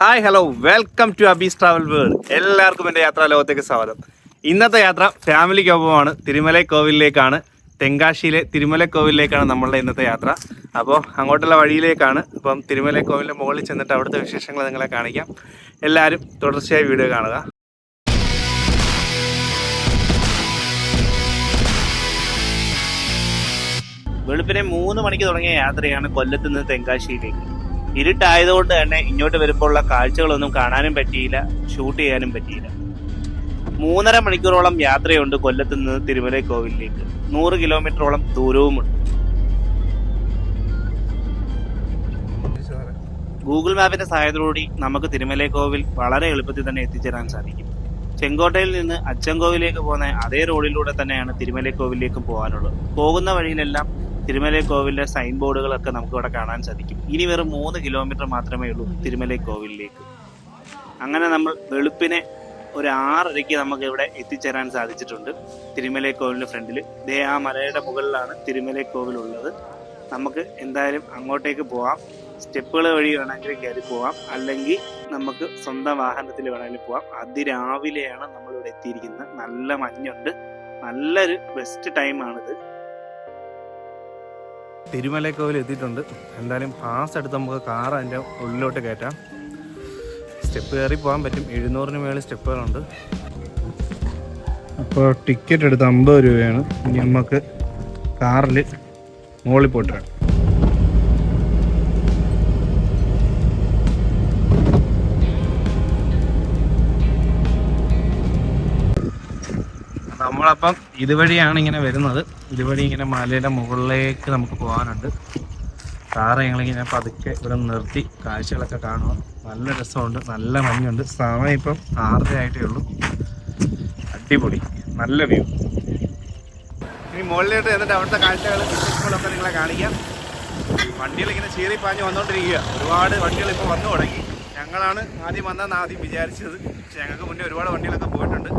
Hi hello welcome to Abees travel world എല്ലാവർക്കും എന്റെ യാത്രാ ലോകത്തേക്ക് സ്വാഗതം. ഇന്നത്തെ യാത്ര ഫാമിലിക്കൊപ്പമാണ്. തിരുമല കോവിലിലേക്കാണ്. തെങ്കാശിയിലെ തിരുമല കോവിലിലേക്കാണ് നമ്മളുടെ ഇന്നത്തെ യാത്ര. അപ്പോൾ അങ്ങോട്ടുള്ള വഴിയിലേക്കാണ്. അപ്പം തിരുമല കോവിലിന്റെ മുകളിൽ ചെന്നിട്ട് അവിടുത്തെ വിശേഷങ്ങൾ നിങ്ങളെ കാണിക്കാം. എല്ലാവരും തുടർച്ചയായി വീഡിയോ കാണുക. വെളുപ്പിനെ മൂന്ന് മണിക്ക് തുടങ്ങിയ യാത്രയാണ് കൊല്ലത്ത് നിന്ന് തെങ്കാശിയിലേക്ക്. ഇരുട്ടായതുകൊണ്ട് തന്നെ ഇങ്ങോട്ട് വരുമ്പോൾ ഉള്ള കാഴ്ചകളൊന്നും കാണാനും പറ്റിയില്ല ഷൂട്ട് ചെയ്യാനും പറ്റിയില്ല. മൂന്നര മണിക്കൂറോളം യാത്രയുണ്ട് കൊല്ലത്ത് നിന്ന് തിരുമല കോവിലിലേക്ക്. നൂറ് കിലോമീറ്ററോളം ദൂരവുമുണ്ട്. ഗൂഗിൾ മാപ്പിന്റെ സഹായത്തോടുകൂടി നമുക്ക് തിരുമല കോവിൽ വളരെ എളുപ്പത്തിൽ തന്നെ എത്തിച്ചേരാൻ സാധിക്കും. ചെങ്കോട്ടയിൽ നിന്ന് അച്ചൻകോവിലേക്ക് പോകുന്ന അതേ റോഡിലൂടെ തന്നെയാണ് തിരുമല കോവിലേക്ക് പോകാനുള്ളത്. പോകുന്ന വഴിയിലെല്ലാം തിരുമല കോവിലിന്റെ സൈൻ ബോർഡുകളൊക്കെ നമുക്ക് ഇവിടെ കാണാൻ സാധിക്കും. ഇനി വെറും മൂന്ന് കിലോമീറ്റർ മാത്രമേ ഉള്ളൂ തിരുമല കോവിലിലേക്ക് അങ്ങനെ നമ്മൾ വെളുപ്പിനെ ഒരു ആറരയ്ക്ക് നമുക്ക് ഇവിടെ എത്തിച്ചേരാൻ സാധിച്ചിട്ടുണ്ട്. തിരുമല കോവിലിന്റെ ഫ്രണ്ടിൽ ദേ ആ മലയുടെ മുകളിലാണ് തിരുമല കോവിൽ ഉള്ളത്. നമുക്ക് എന്തായാലും അങ്ങോട്ടേക്ക് പോവാം. സ്റ്റെപ്പുകൾ വഴി വേണമെങ്കിൽ കയറി പോവാം. അല്ലെങ്കിൽ നമുക്ക് സ്വന്തം വാഹനത്തിൽ വേണമെങ്കിൽ പോവാം. അതിരാവിലെയാണ് നമ്മൾ ഇവിടെ എത്തിയിരിക്കുന്നത്. നല്ല മഞ്ഞുണ്ട്. നല്ലൊരു ബെസ്റ്റ് ടൈമാണിത് തിരുമലക്കോവിൽ എത്തിയിട്ടുണ്ട്. എന്തായാലും പാസ് എടുത്ത് നമുക്ക് കാർ അതിന്റെ ഉള്ളിലോട്ട് കയറ്റാം. സ്റ്റെപ്പ് കയറി പോകാൻ പറ്റും. എഴുന്നൂറിന് മേളിൽ സ്റ്റെപ്പുകളുണ്ട്. അപ്പോൾ ടിക്കറ്റ് എടുത്ത് അമ്പത് രൂപയാണ്. ഇനി നമുക്ക് കാറിൽ മുകളിൽ പോയിട്ട് നമ്മളപ്പം ഇതുവഴിയാണ് ഇങ്ങനെ വരുന്നത്. ഇതുവഴി ഇങ്ങനെ മലയുടെ മുകളിലേക്ക് നമുക്ക് പോകാനുണ്ട്. കാറ് ഞങ്ങളിങ്ങനെ പതുക്കെ ഇവിടെ നിർത്തി കാഴ്ചകളൊക്കെ കാണുക നല്ല രസമുണ്ട് നല്ല മഞ്ഞുണ്ട്. സമയം ഇപ്പം ആറരയായിട്ടേ ഉള്ളൂ. അടിപൊളി നല്ല വ്യൂ. ഇനി മുകളിലോട്ട് എന്നിട്ട് അവിടുത്തെ കാഴ്ചകളൊക്കെ നിങ്ങളെ കാണിക്കാം. വണ്ടികൾ ഇങ്ങനെ ചീറി വന്നുകൊണ്ടിരിക്കുക ഒരുപാട് വണ്ടികൾ ഇപ്പോൾ വന്നു തുടങ്ങി. ഞങ്ങളാണ് ആദ്യം വന്നതെന്ന് ആദ്യം വിചാരിച്ചത്. പക്ഷെ ഞങ്ങൾക്ക് മുന്നേ ഒരുപാട് വണ്ടികളൊക്കെ പോയിട്ടുണ്ട്.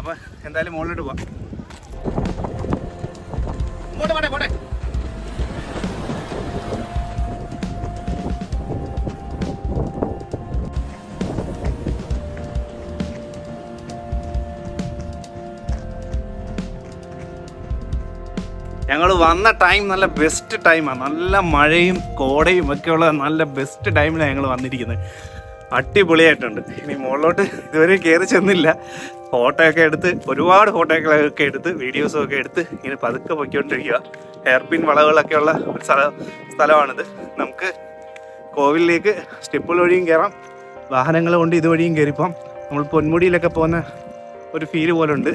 അപ്പോൾ എന്തായാലും മുകളിലോട്ട് പോവാം. പോട്ടെ പോട്ടെ. ഞങ്ങൾ വന്ന ടൈം നല്ല ബെസ്റ്റ് ടൈമാണ് നല്ല മഴയും കോടയും ഒക്കെയുള്ള നല്ല ബെസ്റ്റ് ടൈമിലാണ് ഞങ്ങൾ വന്നിരിക്കുന്നത്. അടിപൊളിയായിട്ടുണ്ട്. ഇനി മുകളിലോട്ട് ഇതുവരെ കയറി ചെന്നില്ല. ഫോട്ടോ ഒക്കെ എടുത്ത് ഒരുപാട് ഫോട്ടോകളൊക്കെ എടുത്ത് വീഡിയോസും ഒക്കെ എടുത്ത് ഇങ്ങനെ പതുക്കെ പൊയ്ക്കൊണ്ടിരിക്കുക ഹെയർപിൻ വളവുകളൊക്കെ ഉള്ള ഒരു സ്ഥല സ്ഥലമാണിത്. നമുക്ക് കോവിലിലേക്ക് സ്റ്റെപ്പുകൾ വഴിയും കയറാം വാഹനങ്ങൾ കൊണ്ട് ഇതുവഴിയും കയറിപ്പം നമ്മൾ പൊന്മുടിയിലൊക്കെ പോകുന്ന ഒരു ഫീൽ പോലെ ഉണ്ട്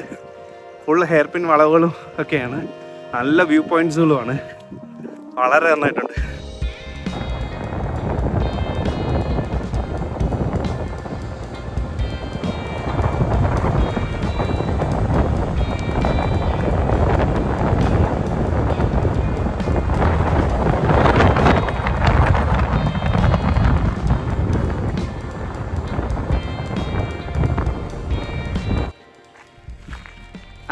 ഫുൾ ഹെയർപിൻ വളവുകളും ഒക്കെയാണ്. നല്ല വ്യൂ പോയിന്റ്സുകളുമാണ് വളരെ നന്നായിട്ടുണ്ട്.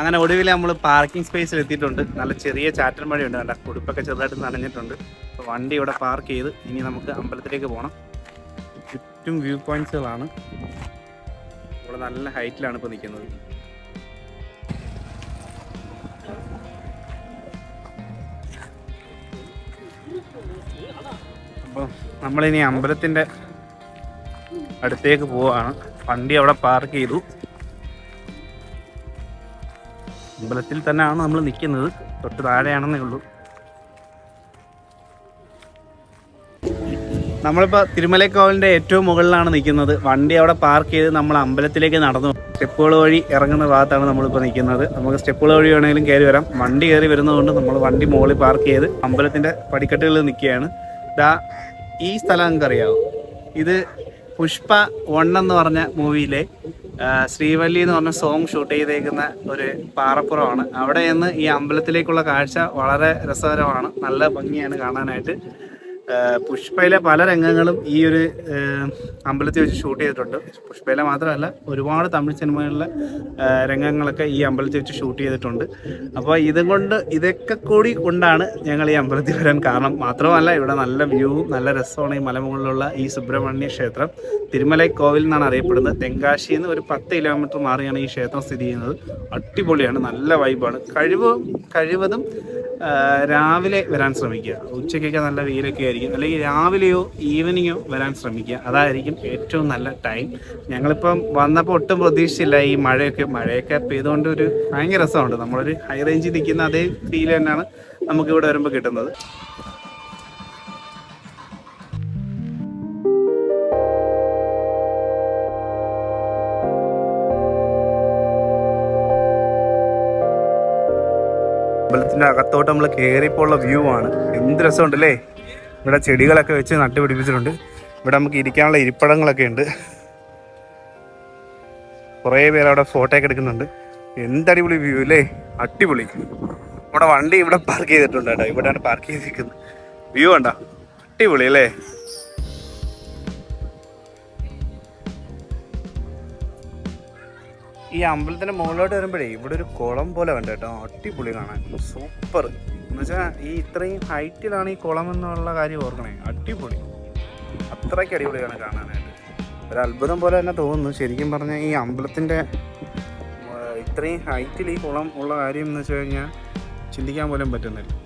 അങ്ങനെ ഒടുവിൽ നമ്മൾ പാർക്കിംഗ് സ്പേസിൽ എത്തിയിട്ടുണ്ട്. നല്ല ചെറിയ ചാറ്റൽ മഴയുണ്ട്. നല്ല കുടുപ്പൊക്കെ ചെറുതായിട്ട് നനഞ്ഞിട്ടുണ്ട്. അപ്പോൾ വണ്ടി ഇവിടെ പാർക്ക് ചെയ്ത് ഇനി നമുക്ക് അമ്പലത്തിലേക്ക് പോകണം ചുറ്റും വ്യൂ പോയിന്റ്സുകളാണ്. ഇവിടെ നല്ല ഹൈറ്റിലാണ് ഇപ്പോൾ നിൽക്കുന്നത്. അപ്പോൾ നമ്മളിനി അമ്പലത്തിന്റെ അടുത്തേക്ക് പോവാണ്. വണ്ടി അവിടെ പാർക്ക് ചെയ്തു. അമ്പലത്തിൽ തന്നെയാണ് നമ്മൾ നിൽക്കുന്നത്. തൊട്ട് താഴെയാണെന്നേ ഉള്ളൂ. നമ്മളിപ്പോൾ തിരുമലക്കോവിലിന്റെ ഏറ്റവും മുകളിലാണ് നിൽക്കുന്നത്. വണ്ടി അവിടെ പാർക്ക് ചെയ്ത് നമ്മൾ അമ്പലത്തിലേക്ക് നടന്നു. സ്റ്റെപ്പുകൾ വഴി ഇറങ്ങുന്ന ഭാഗത്താണ് നമ്മളിപ്പോൾ നിൽക്കുന്നത്. നമുക്ക് സ്റ്റെപ്പുകൾ വഴി വേണമെങ്കിലും കയറി വരാം. വണ്ടി കയറി വരുന്നതുകൊണ്ട് നമ്മൾ വണ്ടി മുകളിൽ പാർക്ക് ചെയ്ത് അമ്പലത്തിന്റെ പടിക്കെട്ടുകളിൽ നിൽക്കുകയാണ്. ദാ ഈ സ്ഥലം നമുക്കറിയാവും ഇത് പുഷ്പ വൺ എന്ന് പറഞ്ഞ മൂവിയിലെ ശ്രീവല്ലി എന്ന് പറഞ്ഞ സോങ് ഷൂട്ട് ചെയ്തേക്കുന്ന ഒരു പാറപ്പുറമാണ്. അവിടെ നിന്ന് ഈ അമ്പലത്തിലേക്കുള്ള കാഴ്ച വളരെ രസകരമാണ്. നല്ല ഭംഗിയാണ് കാണാനായിട്ട്. പുഷ്പയിലെ പല രംഗങ്ങളും ഈ ഒരു അമ്പലത്തിൽ വെച്ച് ഷൂട്ട് ചെയ്തിട്ടുണ്ട്. പുഷ്പയിലെ മാത്രമല്ല ഒരുപാട് തമിഴ് സിനിമകളിലെ രംഗങ്ങളൊക്കെ ഈ അമ്പലത്തിൽ വെച്ച് ഷൂട്ട് ചെയ്തിട്ടുണ്ട്. അപ്പോൾ ഇതും കൊണ്ട് ഇതൊക്കെ കൂടി കൊണ്ടാണ് ഞങ്ങൾ ഈ അമ്പലത്തിൽ വരാൻ കാരണം. മാത്രമല്ല ഇവിടെ നല്ല വ്യൂവും നല്ല രസമാണ് ഈ മലമുകളിലുള്ള ഈ സുബ്രഹ്മണ്യ ക്ഷേത്രം. തിരുമലൈ കോവിൽ എന്നാണ് അറിയപ്പെടുന്നത്. തെങ്കാശി നിന്ന് ഒരു പത്ത് കിലോമീറ്റർ മാറിയാണ് ഈ ക്ഷേത്രം സ്ഥിതി ചെയ്യുന്നത്. അടിപൊളിയാണ് നല്ല വൈബാണ് കഴിവ് കഴിവതും രാവിലെ വരാൻ ശ്രമിക്കുക. ഉച്ചയ്ക്കൊക്കെ നല്ല വെയിലൊക്കെ ആയിരിക്കും. അല്ലെങ്കിൽ രാവിലെയോ ഈവനിങ്ങോ വരാൻ ശ്രമിക്കുക. അതായിരിക്കും ഏറ്റവും നല്ല ടൈം. ഞങ്ങളിപ്പം വന്നപ്പോൾ ഒട്ടും പ്രതീക്ഷിച്ചില്ല ഈ മഴയൊക്കെ. മഴയൊക്കെ പെയ്തുകൊണ്ട് ഒരു ഭയങ്കര രസമുണ്ട്. നമ്മളൊരു ഹൈ റേഞ്ചിൽ നിൽക്കുന്ന അതേ ഫീൽ തന്നെയാണ് നമുക്ക് ഇവിടെ വരുമ്പോൾ കിട്ടുന്നത്. അമ്പലത്തിന്റെ അകത്തോട്ട് നമ്മൾ കയറിയപ്പോൾ ഉള്ള വ്യൂ ആണ്. എന്ത് രസമുണ്ടല്ലേ? ഇവിടെ ചെടികളൊക്കെ വെച്ച് നട്ടുപിടിപ്പിച്ചിട്ടുണ്ട്. ഇവിടെ നമുക്ക് ഇരിക്കാനുള്ള ഇരിപ്പിടങ്ങളൊക്കെ ഉണ്ട്. കുറേ പേര് അവിടെ ഫോട്ടോ ഒക്കെ എടുക്കുന്നുണ്ട്. എന്തടിപൊളി വ്യൂ അല്ലേ? അടിപൊളി. നമ്മുടെ വണ്ടി ഇവിടെ പാർക്ക് ചെയ്തിട്ടുണ്ട് കേട്ടോ. ഇവിടെയാണ് പാർക്ക് ചെയ്തിരിക്കുന്നത്. വ്യൂ കണ്ടോ? അടിപൊളി അല്ലേ? ഈ അമ്പലത്തിന്റെ മുകളിലോട്ട് വരുമ്പോഴേ ഇവിടെ ഒരു കുളം പോലെ വേണ്ട കേട്ടോ. അടിപൊളി കാണാൻ. സൂപ്പർ. എന്ന് വെച്ചാൽ ഈ ഇത്രയും ഹൈറ്റിലാണ് ഈ കുളം എന്നുള്ള കാര്യം ഓർക്കണേ. അടിപൊളി. അത്രയ്ക്ക് അടിപൊളിയാണ് കാണാനായിട്ട്. ഒരു അത്ഭുതം പോലെ തന്നെ തോന്നുന്നു. ശരിക്കും പറഞ്ഞാൽ ഈ അമ്പലത്തിന്റെ ഇത്രയും ഹൈറ്റിൽ ഈ കുളം ഉള്ള കാര്യം എന്ന് വെച്ച് കഴിഞ്ഞാൽ ചിന്തിക്കാൻ പോലും പറ്റുന്നില്ല.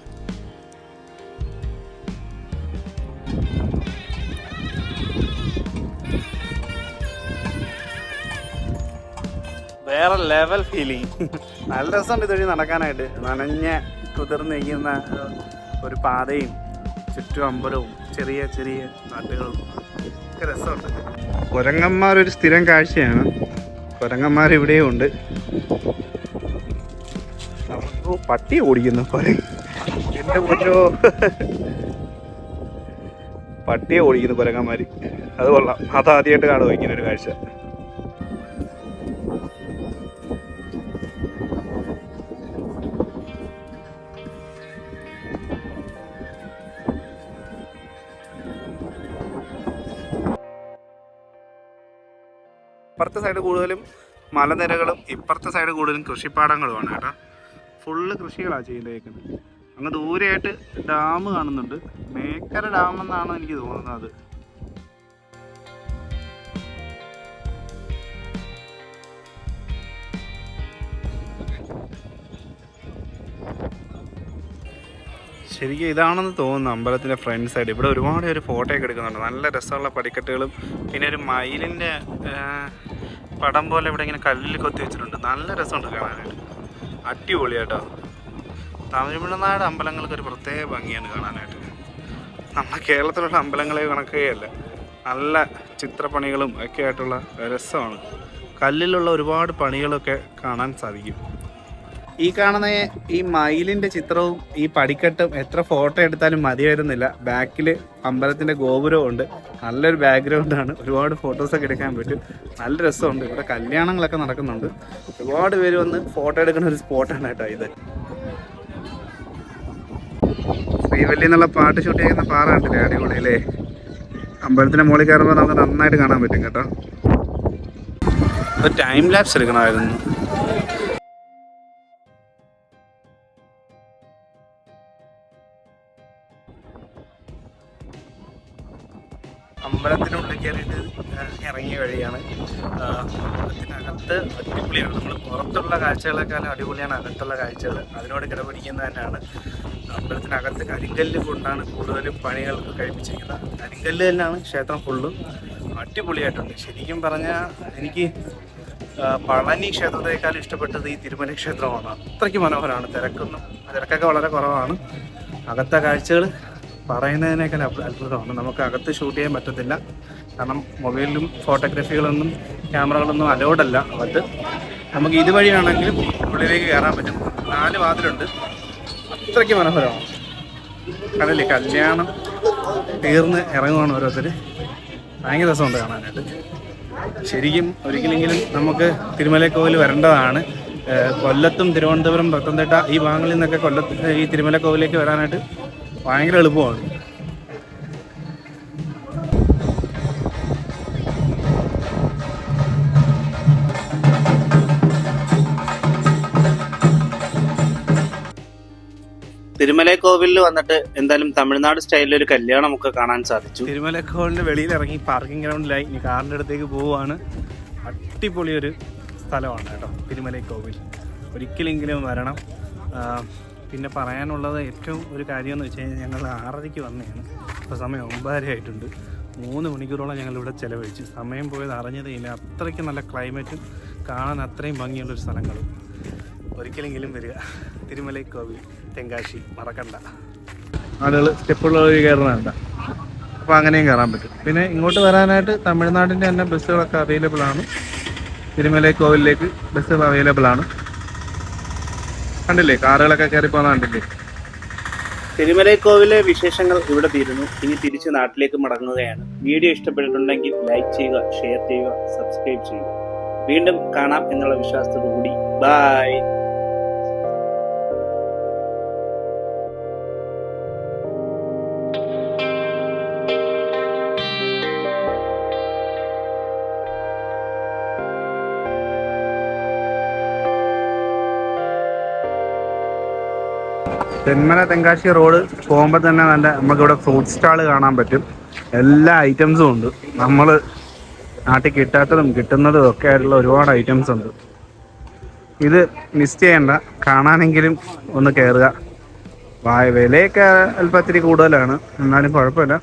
വേറെ ലെവൽ ഫീലിംഗ് നല്ല രസമുണ്ട് ഇതുവഴി നടക്കാനായിട്ട്. നനഞ്ഞ കുതിർന്നിരിക്കുന്ന ഒരു പാതയും ചുറ്റും അമ്പലവും ചെറിയ ചെറിയ നാട്ടുകളും. ഒക്കെ രസമുണ്ട്. കുരങ്ങന്മാർ ഒരു സ്ഥിരം കാഴ്ചയാണ്. കുരങ്ങന്മാർ ഇവിടെയും ഉണ്ട്. പട്ടി ഓടിക്കുന്നു. കുരങ്ങ്. എന്റെ പൊന്നോ പട്ടിയെ ഓടിക്കുന്നു കുരങ്ങന്മാര്. അത് കൊള്ളാം. അതാദ്യമായിട്ട് കാണുമോ ഇങ്ങനെ ഒരു കാഴ്ച. ഇപ്പുറത്തെ സൈഡ് കൂടുതലും മലനിരകളും ഇപ്പുറത്തെ സൈഡ് കൂടുതലും കൃഷിപ്പാടങ്ങളുമാണ് കേട്ടോ. ഫുള്ള് കൃഷികളാണ് ചെയ്തേക്കുന്നത്. അങ്ങ് ദൂരെയായിട്ട് ഡാം കാണുന്നുണ്ട്. മേക്കര ഡാം എന്നാണ് എനിക്ക് തോന്നുന്നത്. ശരിക്കും ഇതാണെന്ന് തോന്നുന്നു അമ്പലത്തിന്റെ ഫ്രണ്ട് സൈഡ്. ഇവിടെ ഒരുപാട് ഒരു ഫോട്ടോ ഒക്കെ എടുക്കുന്നുണ്ട്. നല്ല രസമുള്ള പടിക്കെട്ടുകളും പിന്നെ ഒരു മയിലിന്റെ പടം പോലെ ഇവിടെ ഇങ്ങനെ കല്ലിൽ കൊത്തി വെച്ചിട്ടുണ്ട്. നല്ല രസമുണ്ട് കാണാനായിട്ട്. അടിപൊളി കേട്ടോ തമിഴ്നാട് അമ്പലങ്ങൾക്ക് ഒരു പ്രത്യേക ഭംഗിയാണ് കാണാനായിട്ട്. നമ്മുടെ കേരളത്തിലുള്ള അമ്പലങ്ങളെ കണക്കുകയല്ല. നല്ല ചിത്രപ്പണികളും ഒക്കെ ആയിട്ടുള്ള രസമാണ്. കല്ലിലുള്ള ഒരുപാട് പണികളൊക്കെ കാണാൻ സാധിക്കും. ഈ കാണുന്ന ഈ മയിലിന്റെ ചിത്രവും ഈ പടിക്കെട്ടും എത്ര ഫോട്ടോ എടുത്താലും മതി വരുന്നില്ല. ബാക്കിൽ അമ്പലത്തിന്റെ ഗോപുരവും ഉണ്ട്. നല്ലൊരു ബാക്ക്ഗ്രൗണ്ട് ആണ്. ഒരുപാട് ഫോട്ടോസ് ഒക്കെ എടുക്കാൻ പറ്റും. നല്ല രസമുണ്ട്. ഇവിടെ കല്യാണങ്ങളൊക്കെ നടക്കുന്നുണ്ട്. ഒരുപാട് പേര് വന്ന് ഫോട്ടോ എടുക്കുന്ന ഒരു സ്പോട്ടാണ് കേട്ടോ ഇത്. ശ്രീവല്ലി എന്നുള്ള പാട്ട് ഷൂട്ട് ചെയ്യുന്ന പാറ കണ്ടില്ലേ? അടിപൊളി അല്ലേ? അമ്പലത്തിന്റെ മുകളിൽ കയറുമ്പോൾ നമുക്ക് നന്നായിട്ട് കാണാൻ പറ്റും കേട്ടോ. ഒരു ടൈം ലാപ്സ് എടുക്കണമായിരുന്നു. അമ്പലത്തിനുള്ളിൽ കയറിയിട്ട് ഇറങ്ങിയ വഴിയാണ് അമ്പലത്തിനകത്ത് അടിപൊളിയാണ്. നമ്മൾ പുറത്തുള്ള കാഴ്ചകളെക്കാളും അടിപൊളിയാണ് അകത്തുള്ള കാഴ്ചകൾ. അതിനോട് കിടപിടിക്കുന്നത് തന്നെയാണ് അമ്പലത്തിനകത്ത് കരിങ്കല്ല് കൊണ്ടാണ് കൂടുതലും പണികൾ കഴിപ്പിച്ചിരിക്കുന്നത്. കരിങ്കല്ല് തന്നെയാണ് ക്ഷേത്രം ഫുള്ളും. അടിപൊളിയായിട്ടുണ്ട്. ശരിക്കും പറഞ്ഞാൽ എനിക്ക് പളനി ക്ഷേത്രത്തെക്കാൾ ഇഷ്ടപ്പെട്ടത് ഈ തിരുമല ക്ഷേത്രമാണ്. അത്രയ്ക്ക് മനോഹരമാണ്. തിരക്കൊന്നും തിരക്കൊക്കെ വളരെ കുറവാണ്. അകത്തെ കാഴ്ചകൾ പറയുന്നതിനേക്കാൾ അത്ഭു- അത്ഭുതമാണ്. നമുക്ക് അകത്ത് ഷൂട്ട് ചെയ്യാൻ പറ്റത്തില്ല. കാരണം മൊബൈലിലും ഫോട്ടോഗ്രാഫികളൊന്നും ക്യാമറകളൊന്നും അലോഡല്ല അകത്ത്. നമുക്ക് ഇതുവഴിയാണെങ്കിലും ഉള്ളിലേക്ക് കയറാൻ പറ്റും. നാല് വാതിലുണ്ട്. അത്രയ്ക്ക് മനോഹരമാണ്. കടലിൽ കല്യാണം തീർന്ന് ഇറങ്ങുവാണ് ഓരോരുത്തർ ഭയങ്കര രസമുണ്ട് കാണാനായിട്ട്. ശരിക്കും ഒരിക്കലെങ്കിലും നമുക്ക് തിരുമലക്കോവിൽ വരേണ്ടതാണ്. കൊല്ലത്തും തിരുവനന്തപുരം പത്തനംതിട്ട ഈ ഭാഗങ്ങളിൽ നിന്നൊക്കെ കൊല്ലത്ത് ഈ തിരുമലക്കോവിലേക്ക് വരാനായിട്ട് ഭയങ്കര എളുപ്പമാണ്. തിരുമല കോവിലിൽ വന്നിട്ട് എന്തായാലും തമിഴ്നാട് സ്റ്റൈലിൽ ഒരു കല്യാണം ഒക്കെ കാണാൻ സാധിച്ചു. തിരുമല കോവിലിന്റെ വെളിയിൽ ഇറങ്ങി പാർക്കിംഗ് ഗ്രൗണ്ടിലായി ഇനി കാറിന്റെ അടുത്തേക്ക് പോവാണ് അടിപൊളി ഒരു സ്ഥലമാണ് കേട്ടോ തിരുമല കോവിൽ ഒരിക്കലെങ്കിലും വരണം. പിന്നെ പറയാനുള്ളത് ഏറ്റവും ഒരു കാര്യം എന്ന് വെച്ച് കഴിഞ്ഞാൽ ഞങ്ങൾ ആറരയ്ക്ക് വന്നതാണ്. ഇപ്പോൾ സമയം ഒമ്പതര ആയിട്ടുണ്ട്. മൂന്ന് മണിക്കൂറോളം ഞങ്ങൾ ഇവിടെ ചിലവഴിച്ചു. സമയം പോയത് അറിഞ്ഞതേ ഇല്ല അത്രയ്ക്ക് നല്ല ക്ലൈമറ്റും കാണാൻ അത്രയും ഭംഗിയുള്ളൊരു സ്ഥലങ്ങളും. ഒരിക്കലെങ്കിലും വരിക. തിരുമലക്കോവിൽ തെങ്കാശി മറക്കണ്ട. ആളുകൾ സ്റ്റെപ്പുള്ള വഴി കയറുന്നുണ്ട് അപ്പോൾ അങ്ങനെയും കയറാൻ പറ്റും. പിന്നെ ഇങ്ങോട്ട് വരാനായിട്ട് തമിഴ്നാടിന്റെ തന്നെ ബസ്സുകളൊക്കെ അവൈലബിൾ ആണ്. തിരുമലൈ കോവിലേക്ക് ബസ്സുകൾ അവൈലബിൾ ആണ്. കണ്ടില്ലേ? കാറുകളൊക്കെ കയറി പോകുന്ന കണ്ടില്ലേ? തിരുമല കോവിലെ വിശേഷങ്ങൾ ഇവിടെ തീരുന്നു. ഇനി തിരിച്ച് നാട്ടിലേക്ക് മടങ്ങുകയാണ്. വീഡിയോ ഇഷ്ടപ്പെട്ടിട്ടുണ്ടെങ്കിൽ ലൈക്ക് ചെയ്യുക ഷെയർ ചെയ്യുക സബ്സ്ക്രൈബ് ചെയ്യുക. വീണ്ടും കാണാം എന്നുള്ള വിശ്വാസത്തോടു കൂടി ബൈ തെന്മല തെങ്കാശി റോഡ് പോകുമ്പോൾ തന്നെ നല്ല നമുക്കിവിടെ ഫ്രൂട്ട് സ്റ്റാൾ കാണാൻ പറ്റും. എല്ലാ ഐറ്റംസും ഉണ്ട്. നമ്മൾ നാട്ടിൽ കിട്ടാത്തതും കിട്ടുന്നതും ഒക്കെ ആയിട്ടുള്ള ഒരുപാട് ഐറ്റംസ് ഉണ്ട്. ഇത് മിസ് ചെയ്യണ്ട. കാണാനെങ്കിലും ഒന്ന് കയറുക വിലയൊക്കെ അല്പത്തിരി കൂടുതലാണ്. എന്നാലും കുഴപ്പമില്ല.